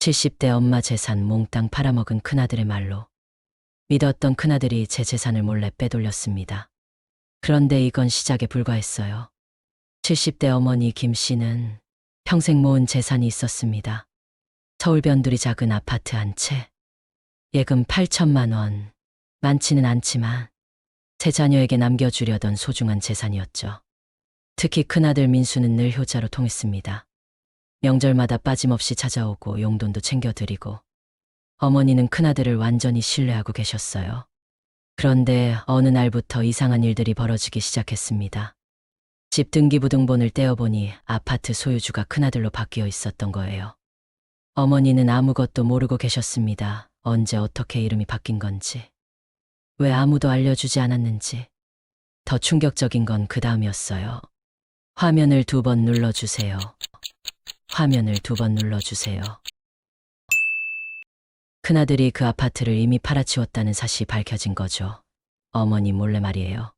70대 엄마 재산 몽땅 팔아먹은 큰아들의 말로 믿었던 큰아들이 제 재산을 몰래 빼돌렸습니다. 그런데 이건 시작에 불과했어요. 70대 어머니 김 씨는 평생 모은 재산이 있었습니다. 서울 변두리 작은 아파트 한 채. 예금 8천만 원. 많지는 않지만 세 자녀에게 남겨주려던 소중한 재산이었죠. 특히 큰아들 민수는 늘 효자로 통했습니다. 명절마다 빠짐없이 찾아오고 용돈도 챙겨드리고 어머니는 큰아들을 완전히 신뢰하고 계셨어요. 그런데 어느 날부터 이상한 일들이 벌어지기 시작했습니다. 집 등기부등본을 떼어보니 아파트 소유주가 큰아들로 바뀌어 있었던 거예요. 어머니는 아무것도 모르고 계셨습니다. 언제 어떻게 이름이 바뀐 건지. 왜 아무도 알려주지 않았는지. 더 충격적인 건 그 다음이었어요. 화면을 두 번 눌러주세요. 화면을 두 번 눌러주세요. 큰아들이 그 아파트를 이미 팔아치웠다는 사실이 밝혀진 거죠. 어머니 몰래 말이에요.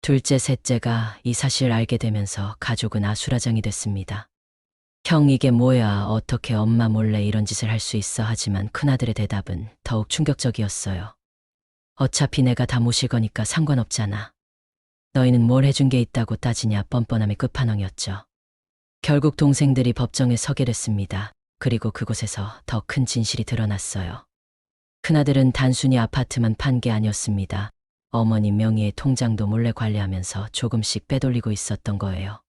둘째, 셋째가 이 사실을 알게 되면서 가족은 아수라장이 됐습니다. 형, 이게 뭐야? 어떻게 엄마 몰래 이런 짓을 할 수 있어? 하지만 큰아들의 대답은 더욱 충격적이었어요. 어차피 내가 다 모실 거니까 상관없잖아. 너희는 뭘 해준 게 있다고 따지냐 뻔뻔함의 끝판왕이었죠. 결국 동생들이 법정에 서게 됐습니다. 그리고 그곳에서 더 큰 진실이 드러났어요. 큰아들은 단순히 아파트만 판 게 아니었습니다. 어머니 명의의 통장도 몰래 관리하면서 조금씩 빼돌리고 있었던 거예요.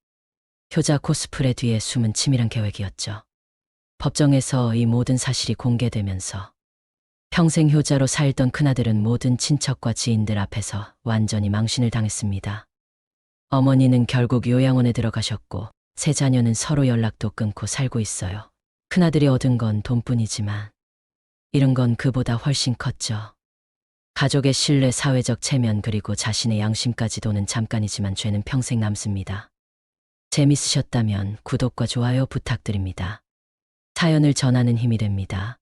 효자 코스프레 뒤에 숨은 치밀한 계획이었죠. 법정에서 이 모든 사실이 공개되면서 평생 효자로 살던 큰아들은 모든 친척과 지인들 앞에서 완전히 망신을 당했습니다. 어머니는 결국 요양원에 들어가셨고 세 자녀는 서로 연락도 끊고 살고 있어요. 큰아들이 얻은 건 돈뿐이지만 잃은 건 그보다 훨씬 컸죠. 가족의 신뢰, 사회적 체면 그리고 자신의 양심까지 도는 잠깐이지만 죄는 평생 남습니다. 재밌으셨다면 구독과 좋아요 부탁드립니다. 사연을 전하는 힘이 됩니다.